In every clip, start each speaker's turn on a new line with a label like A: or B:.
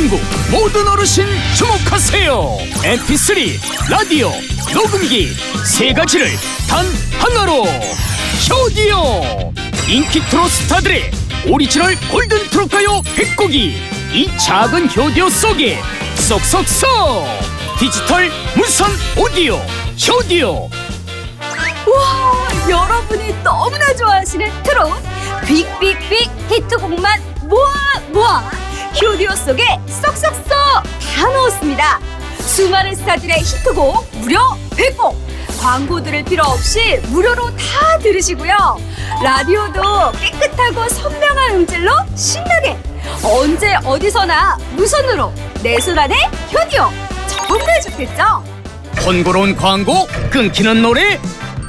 A: 대한민국 모든 어르신 주목하세요. Mp3 라디오 녹음기 세 가지를 단 하나로. 효디오 인기 트롯 스타들의 오리지널 골든 트롯 가요 100곡이 이 작은 효디오 속에 쏙쏙쏙! 디지털 무선 오디오 효디오
B: 와, 여러분이 너무나 좋아하시는 트롯 빅빅빅 히트곡만 모아 모아 효디오 속에 쏙쏙쏙 다 넣었습니다. 수많은 스타들의 히트곡 무려 100곡 광고 들을 필요 없이 무료로 다 들으시고요. 라디오도 깨끗하고 선명한 음질로 신나게 언제 어디서나 무선으로 내 손 안에 효디오 정말 좋겠죠?
A: 번거로운 광고 끊기는 노래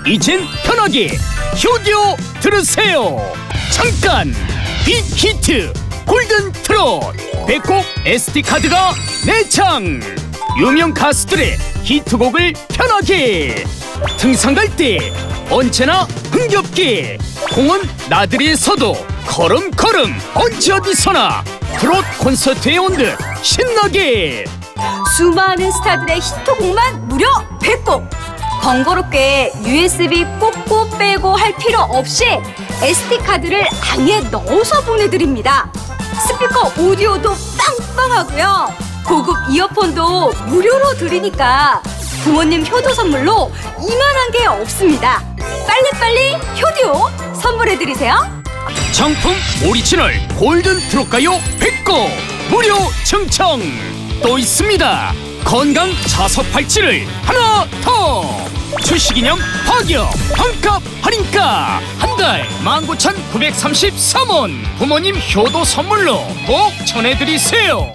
A: 이젠 편하게 효디오 들으세요 잠깐 빅히트 골든 트롯. 백곡 SD카드가 내창. 유명 가수들의 히트곡을 편하게 등산 갈 때 언제나 흥겹게. 공원 나들이에서도 걸음걸음 언제 어디서나 트롯 콘서트에 온 듯 신나게.
B: 수많은 스타들의 히트곡만 무려 100곡. 번거롭게 USB 꽂고 빼고 할 필요 없이 SD카드를 안에 넣어서 보내드립니다 스피커 오디오도 빵빵하고요. 고급 이어폰도 무료로 드리니까 부모님 효도 선물로 이만한 게 없습니다. 빨리빨리 효디오 선물해드리세요.
A: 정품 오리지널 골든 트롯가요 100곡 무료 청청 또 있습니다. 건강 자석 팔찌를 하나 더. 출시기념 파격 반값 할인가. 한 달 19,933원 부모님 효도 선물로 꼭 전해드리세요